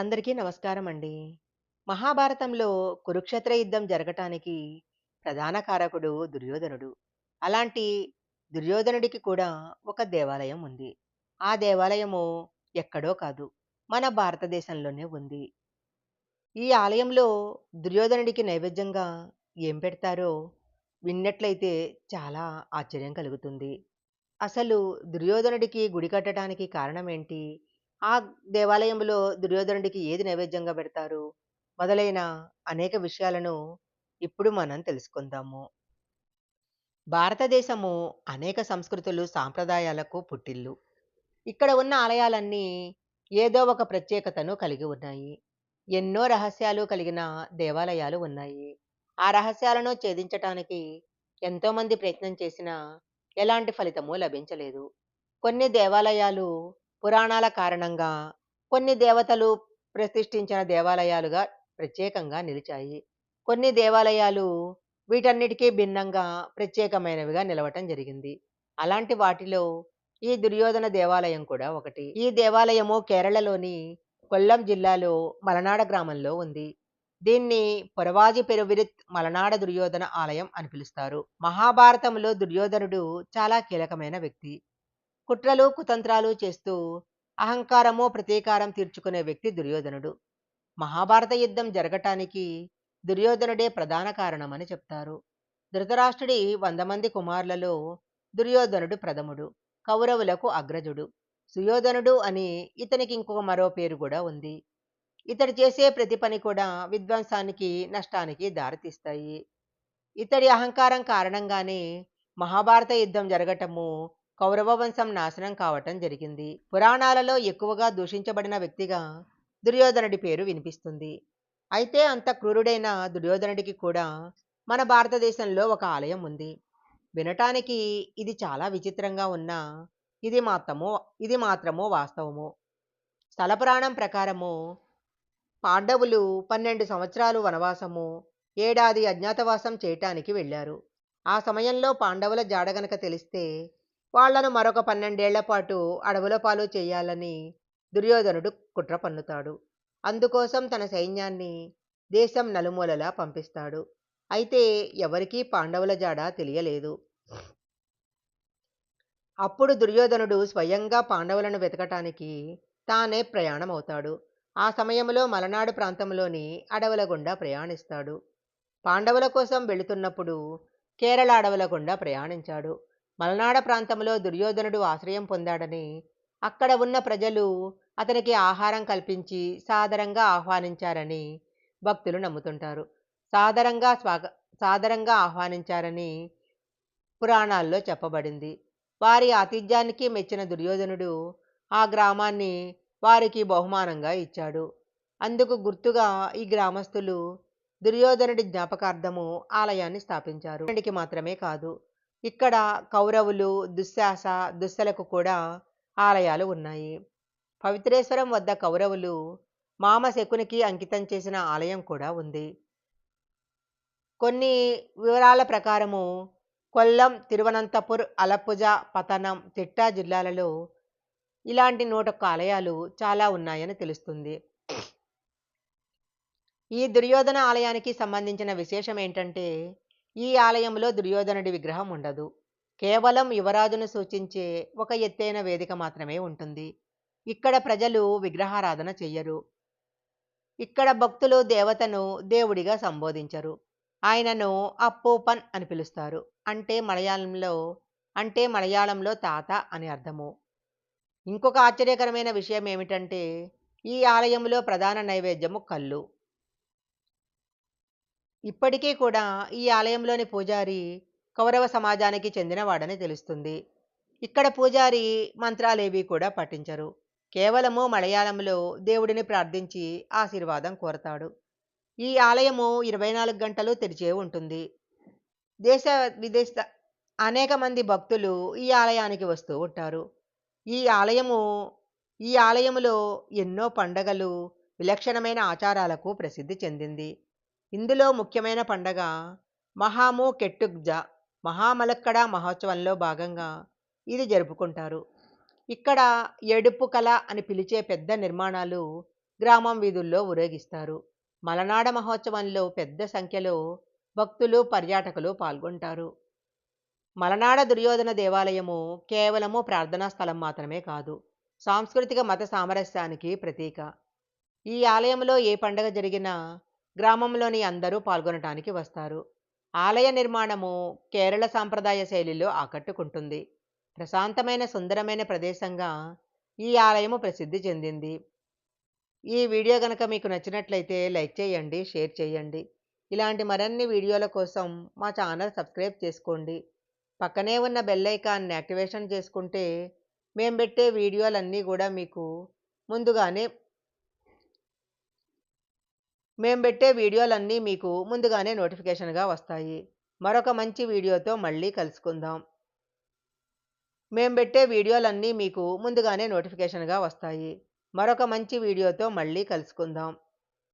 అందరికీ నమస్కారం అండి. మహాభారతంలో కురుక్షేత్ర యుద్ధం జరగటానికి ప్రధాన కారకుడు దుర్యోధనుడు. అలాంటి దుర్యోధనుడికి కూడా ఒక దేవాలయం ఉంది. ఆ దేవాలయము ఎక్కడో కాదు, మన భారతదేశంలోనే ఉంది. ఈ ఆలయంలో దుర్యోధనుడికి నైవేద్యంగా ఏం పెడతారో విన్నట్లయితే చాలా ఆశ్చర్యం కలుగుతుంది. అసలు దుర్యోధనుడికి గుడి కట్టడానికి కారణం ఏంటి? ఆ దేవాలయంలో దుర్యోధనుడికి ఏది నైవేద్యంగా పెడతారు? మొదలైన అనేక విషయాలను ఇప్పుడు మనం తెలుసుకుందాము. భారతదేశము అనేక సంస్కృతులు, సాంప్రదాయాలకు పుట్టిల్లు. ఇక్కడ ఉన్న ఆలయాలన్నీ ఏదో ఒక ప్రత్యేకతను కలిగి ఉన్నాయి. ఎన్నో రహస్యాలు కలిగిన దేవాలయాలు ఉన్నాయి. ఆ రహస్యాలను ఛేదించటానికి ఎంతోమంది ప్రయత్నం చేసినా ఎలాంటి ఫలితము లభించలేదు. కొన్ని దేవాలయాలు పురాణాల కారణంగా, కొన్ని దేవతలు ప్రతిష్ఠించిన దేవాలయాలుగా ప్రత్యేకంగా నిలిచాయి. కొన్ని దేవాలయాలు వీటన్నిటికీ భిన్నంగా ప్రత్యేకమైనవిగా నిలవటం జరిగింది. అలాంటి వాటిలో ఈ దుర్యోధన దేవాలయం కూడా ఒకటి. ఈ దేవాలయము కేరళలోని కొల్లం జిల్లాలో మలనాడ గ్రామంలో ఉంది. దీన్ని పొరవాజి పెరువిరిత్ మలనాడ దుర్యోధన ఆలయం అని పిలుస్తారు. మహాభారతంలో దుర్యోధనుడు చాలా కీలకమైన వ్యక్తి. కుట్రలు, కుతంత్రాలు చేస్తూ అహంకారమో ప్రతీకారం తీర్చుకునే వ్యక్తి దుర్యోధనుడు. మహాభారత యుద్ధం జరగటానికి దుర్యోధనుడే ప్రధాన కారణమని చెప్తారు. ధృతరాష్ట్రుడి వంద మంది కుమారులలో దుర్యోధనుడు ప్రథముడు. కౌరవులకు అగ్రజుడు. సుయోధనుడు అని ఇతనికి ఇంకొక మరో పేరు కూడా ఉంది. ఇతడు చేసే ప్రతి పని కూడా విధ్వంసానికి, నష్టానికి దారితీస్తాయి. ఇతడి అహంకారం కారణంగానే మహాభారత యుద్ధం జరగటము, కౌరవ వంశం నాశనం కావటం జరిగింది. పురాణాలలో ఎక్కువగా దూషించబడిన వ్యక్తిగా దుర్యోధనుడి పేరు వినిపిస్తుంది. అయితే అంత క్రూరుడైన దుర్యోధనుడికి కూడా మన భారతదేశంలో ఒక ఆలయం ఉంది. వినటానికి ఇది చాలా విచిత్రంగా ఉన్నా ఇది మాత్రము ఇది మాత్రము వాస్తవము. స్థలపురాణం ప్రకారము పాండవులు పన్నెండు సంవత్సరాలు వనవాసము, ఏడాది అజ్ఞాతవాసం చేయటానికి వెళ్ళారు. ఆ సమయంలో పాండవుల జాడ గనక తెలిస్తే వాళ్ళను మరొక పన్నెండేళ్ళ పాటు అడవుల పాలు చేయాలని దుర్యోధనుడు కుట్ర పన్నుతాడు. అందుకోసం తన సైన్యాన్ని దేశం నలుమూలలా పంపిస్తాడు. అయితే ఎవరికీ పాండవుల జాడ తెలియలేదు. అప్పుడు దుర్యోధనుడు స్వయంగా పాండవులను వెతకటానికి తానే ప్రయాణమవుతాడు. ఆ సమయంలో మలనాడు ప్రాంతంలోని అడవుల గుండా ప్రయాణిస్తాడు. పాండవుల కోసం వెళుతున్నప్పుడు కేరళ అడవుల గుండా ప్రయాణించాడు. మలనాడ ప్రాంతంలో దుర్యోధనుడు ఆశ్రయం పొందాడని, అక్కడ ఉన్న ప్రజలు అతనికి ఆహారం కల్పించి సాదరంగా ఆహ్వానించారని భక్తులు నమ్ముతుంటారు. సాదరంగా స్వాగ సాదరంగా ఆహ్వానించారని పురాణాల్లో చెప్పబడింది. వారి ఆతిథ్యానికి మెచ్చిన దుర్యోధనుడు ఆ గ్రామాన్ని వారికి బహుమానంగా ఇచ్చాడు. అందుకు గుర్తుగా ఈ గ్రామస్తులు దుర్యోధనుడి జ్ఞాపకార్థము ఆలయాన్ని స్థాపించారు. మాత్రమే కాదు, ఇక్కడ కౌరవులు, దుశ్శాస, దుశ్శలకు కూడా ఆలయాలు ఉన్నాయి. పవిత్రేశ్వరం వద్ద కౌరవులు మామ శకునికి అంకితం చేసిన ఆలయం కూడా ఉంది. కొన్ని వివరాల ప్రకారము కొల్లం, తిరువనంతపూర్, అలప్పుజ, పతనం, తిట్టా జిల్లాలలో ఇలాంటి నూటొక్క ఆలయాలు చాలా ఉన్నాయని తెలుస్తుంది. ఈ దుర్యోధన ఆలయానికి సంబంధించిన విశేషం ఏంటంటే ఈ ఆలయంలో దుర్యోధనుడి విగ్రహం ఉండదు. కేవలం యువరాజును సూచించే ఒక ఎత్తైన వేదిక మాత్రమే ఉంటుంది. ఇక్కడ ప్రజలు విగ్రహారాధన చెయ్యరు. ఇక్కడ భక్తులు దేవతను దేవుడిగా సంబోధించరు. ఆయనను అప్పూపన్ అని పిలుస్తారు. అంటే మలయాళంలో అంటే మలయాళంలో తాత అని అర్థము. ఇంకొక ఆశ్చర్యకరమైన విషయం ఏమిటంటే ఈ ఆలయంలో ప్రధాన నైవేద్యము కల్లు. ఇప్పటికీ కూడా ఈ ఆలయంలోని పూజారి కౌరవ సమాజానికి చెందినవాడని తెలుస్తుంది. ఇక్కడ పూజారి మంత్రాలేవీ కూడా పఠించరు. కేవలము మలయాళంలో దేవుడిని ప్రార్థించి ఆశీర్వాదం కోరతాడు. ఈ ఆలయము ఇరవై నాలుగు గంటలు తెరిచే ఉంటుంది. దేశ విదేశ అనేక మంది భక్తులు ఈ ఆలయానికి వస్తూ ఉంటారు. ఈ ఆలయము ఈ ఆలయములో ఎన్నో పండగలు, విలక్షణమైన ఆచారాలకు ప్రసిద్ధి చెందింది. ఇందులో ముఖ్యమైన పండగ మహాము కెట్టుగ్జ మహామలక్కడ మహోత్సవంలో భాగంగా ఇది జరుపుకుంటారు. ఇక్కడ ఏడుపు కల అని పిలిచే పెద్ద నిర్మాణాలు గ్రామం వీధుల్లో ఊరేగిస్తారు. మలనాడ మహోత్సవంలో పెద్ద సంఖ్యలో భక్తులు పర్యాటకులు పాల్గొంటారు. మలనాడ దుర్యోధన దేవాలయము కేవలము ప్రార్థనా స్థలం మాత్రమే కాదు సాంస్కృతిక మత సామరస్యానికి ప్రతీక. ఈ ఆలయంలో ఏ పండగ జరిగినా గ్రామంలోని అందరూ పాల్గొనటానికి వస్తారు. ఆలయ నిర్మాణము కేరళ సాంప్రదాయ శైలిలో ఆకట్టుకుంటుంది. ప్రశాంతమైన సుందరమైన ప్రదేశంగా ఈ ఆలయము ప్రసిద్ధి చెందింది. ఈ వీడియో కనుక మీకు నచ్చినట్లయితే లైక్ చేయండి షేర్ చేయండి. ఇలాంటి మరిన్ని వీడియోల కోసం మా ఛానల్ సబ్స్క్రైబ్ చేసుకోండి. పక్కనే ఉన్న బెల్ ఐకాన్ని యాక్టివేషన్ చేసుకుంటే మేము పెట్టే వీడియోలన్నీ కూడా మీకు ముందుగానే మేము పెట్టే వీడియోలన్నీ మీకు ముందుగానే నోటిఫికేషన్గా వస్తాయి. మరొక మంచి వీడియోతో మళ్ళీ కలుసుకుందాం. మేము పెట్టే వీడియోలన్నీ మీకు ముందుగానే నోటిఫికేషన్గా వస్తాయి. మరొక మంచి వీడియోతో మళ్ళీ కలుసుకుందాం.